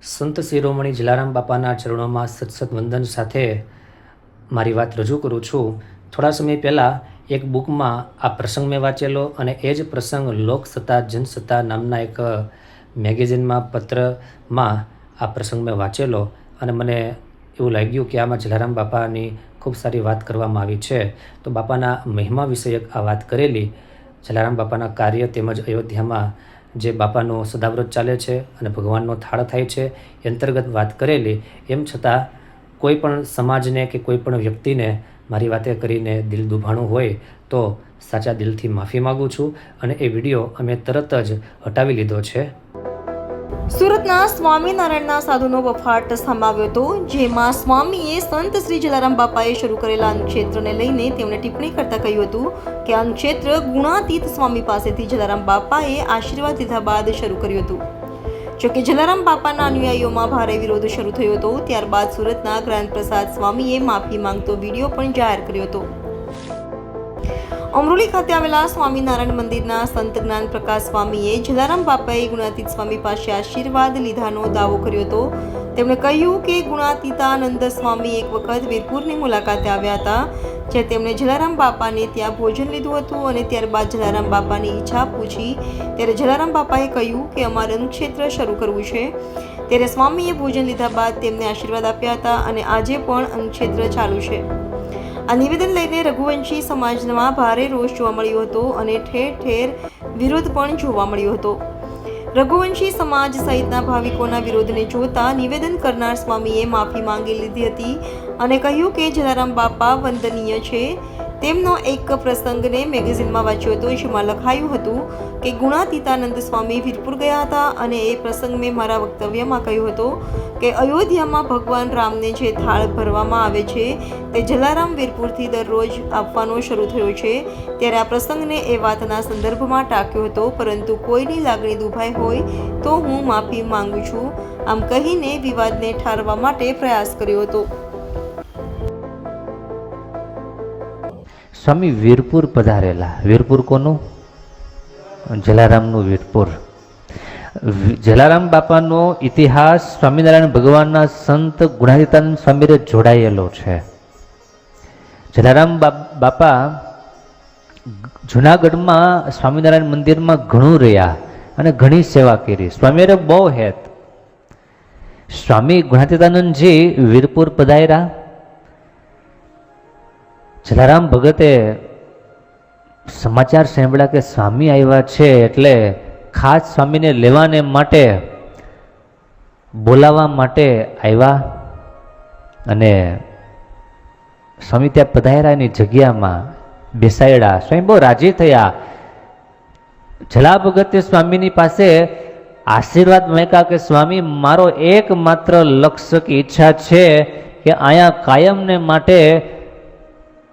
સંત શિરોમણી જલારામ બાપાના ચરણોમાં સત્સત વંદન સાથે મારી વાત રજૂ કરું છું. થોડા સમય પહેલાં એક બુકમાં આ પ્રસંગ મેં વાંચેલો અને એ જ પ્રસંગ લોકસત્તા જનસત્તા નામના એક મેગેઝિનમાં, પત્રમાં આ પ્રસંગ મેં વાંચેલો અને મને એવું લાગ્યું કે આમાં જલારામ બાપાની ખૂબ સારી વાત કરવામાં આવી છે. તો બાપાના મહિમા વિષયક આ વાત કરેલી. જલારામ બાપાના કાર્ય તેમજ અયોધ્યામાં જે બાપાનો સદાવ્રત ચાલે છે અને ભગવાનનો થાળ થાય છે, એ અંતર્ગત વાત કરેલી. એમ છતાં, કોઈ પણ સમાજને કે કોઈ પણ વ્યક્તિને મારી વાતે કરીને દિલ દુભાણું હોય, તો સાચા દિલથી માફી માગું છું અને એ વીડિયો અમે તરત જ હટાવી લીધો છે. સુરતના સ્વામિનારાયણના સાધુનો વફાટ સંભાવ્યો હતો, જેમાં સ્વામીએ સંત શ્રી જલારામ બાપાએ શરૂ કરેલા અન્નક્ષેત્રને લઈને તેમણે ટિપ્પણી કરતા કહ્યું હતું કે અન્નક્ષેત્ર ગુણાતીત સ્વામી પાસેથી જલારામ બાપાએ આશીર્વાદ લીધા બાદ શરૂ કર્યું હતું. જોકે જલારામ બાપાના અનુયાયીઓમાં ભારે વિરોધ શરૂ થયો હતો, ત્યારબાદ સુરતના ગ્રાન્ડ પ્રસાદ સ્વામીએ માફી માંગતો વીડિયો પણ જાહેર કર્યો હતો. અમરોલી ખાતે આવેલા સ્વામિનારાયણ મંદિરના સંત જ્ઞાન પ્રકાશ સ્વામીએ જલારામ બાપાએ ગુણાતીત સ્વામી પાસે આશીર્વાદ લીધાનો દાવો કર્યો હતો. તેમણે કહ્યું કે ગુણાતીતાનંદ સ્વામી એક વખત વીરપુરની મુલાકાતે આવ્યા હતા જે તેમણે જલારામ બાપાને ત્યાં ભોજન લીધું હતું અને ત્યારબાદ જલારામ બાપાની ઈચ્છા પૂછી, ત્યારે જલારામ બાપાએ કહ્યું કે અમારે અનુક્ષેત્ર શરૂ કરવું છે. ત્યારે સ્વામીએ ભોજન લીધા બાદ તેમને આશીર્વાદ આપ્યા હતા અને આજે પણ અનુક્ષેત્ર ચાલુ છે. આ નિવેદન લઈને રઘુવંશી સમાજમાં ભારે રોષ જોવા મળ્યો હતો અને ઠેર ઠેર વિરોધ પણ જોવા મળ્યો હતો. રઘુવંશી સમાજ સહિતના ભાવિકોના વિરોધને જોતા નિવેદન કરનાર સ્વામીએ માફી માંગી લીધી હતી અને કહ્યું કે જલારામ બાપા વંદનીય છે. તેમનો એક પ્રસંગને મેગેઝિનમાં વાંચ્યો હતો, જેમાં લખાયું હતું કે ગુણાતીતાનંદ સ્વામી વીરપુર ગયા હતા અને એ પ્રસંગ મેં મારા વક્તવ્યમાં કહ્યું હતું કે અયોધ્યામાં ભગવાન રામને જે થાળ ભરવામાં આવે છે, તે જલારામ વીરપુરથી દરરોજ આપવાનો શરૂ થયો છે. ત્યારે આ પ્રસંગને એ વાતના સંદર્ભમાં ટાંક્યો હતો, પરંતુ કોઈની લાગણી દુભાઈ હોય તો હું માફી માંગુ છું. આમ કહીને વિવાદને ઠારવા માટે પ્રયાસ કર્યો હતો. સ્વામી વીરપુર પધારેલા. વીરપુર કોનું? જલારામનું વીરપુર. જલારામ બાપાનો ઇતિહાસ સ્વામિનારાયણ ભગવાનના સંત ગુણાતીતાનંદ સ્વામીને જોડાયેલો છે. જલારામ બાપા જુનાગઢમાં સ્વામિનારાયણ મંદિરમાં ઘણું રહ્યા અને ઘણી સેવા કરી. સ્વામીએ બહુ હેત. સ્વામી ગુણાતીતાનંદજી વીરપુર પધાર્યા. જલારામ ભગતે સમાચાર સાંભળ્યા કે સ્વામી આવ્યા છે એટલે ખાસ સ્વામીને લેવાને માટે, બોલાવવા માટે આવ્યા અને સ્વામી ત્યાં પધાર્યા જગ્યામાં બેસાડ્યા. સ્વામી બહુ રાજી થયા. જલા ભગતે સ્વામીની પાસે આશીર્વાદ મહેકા કે, સ્વામી, મારો એકમાત્ર લક્ષ્ય કે ઈચ્છા છે કે અહીંયા કાયમને માટે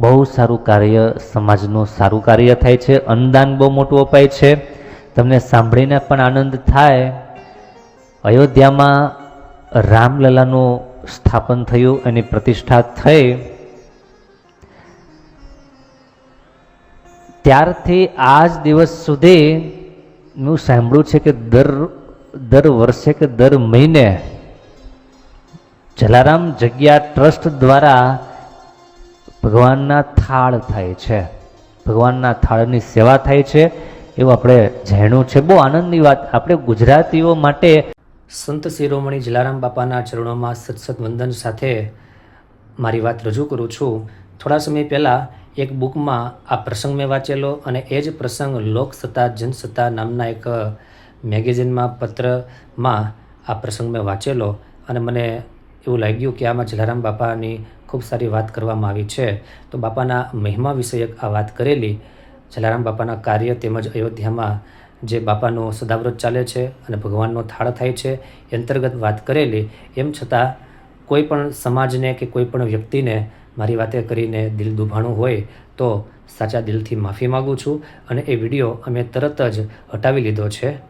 બહુ સારું કાર્ય સમાજનું સારું કાર્ય થાય છે. અનુદાન બહુ મોટું અપાય છે. તમને સાંભળીને પણ આનંદ થાય. અયોધ્યામાં રામલલાનું સ્થાપન થયું, એની પ્રતિષ્ઠા થઈ. ત્યારથી આજ દિવસ સુધી હું સાંભળ્યું છે કે દર દર વર્ષે કે દર મહિને જલારામ જગ્યા ટ્રસ્ટ દ્વારા ભગવાનના થાળ થાય છે. ભગવાનના થાળની સેવા થાય છે. એવું આપણે જાણ્યું છે. બહુ આનંદની વાત. આપણે ગુજરાતીઓ માટે સંત શિરોમણી જલારામ બાપાના ચરણોમાં સત્સત વંદન સાથે મારી વાત રજૂ કરું છું. થોડા સમય પહેલાં એક બુકમાં આ પ્રસંગ મેં વાંચેલો અને એ જ પ્રસંગ લોકસત્તા જનસત્તા નામના એક મેગેઝિનમાં, પત્રમાં આ પ્રસંગ મેં વાંચેલો અને મને એવું લાગ્યું કે આમાં જલારામ બાપાની ખૂબ સારી વાત કરવામાં આવી છે. તો બાપાના મહિમા વિષયક આ વાત કરેલી. જલારામ બાપાના કાર્ય તેમજ અયોધ્યામાં જે બાપાનો સદાવ્રત ચાલે છે અને ભગવાનનો થાળ થાય છે એ અંતર્ગત વાત કરેલી. એમ છતાં કોઈ પણ સમાજને કે કોઈ પણ વ્યક્તિને મારી વાતે કરીને દિલ દુભાણું હોય તો સાચા દિલથી માફી માગું છું અને એ વીડિયો અમે તરત જ હટાવી લીધો છે.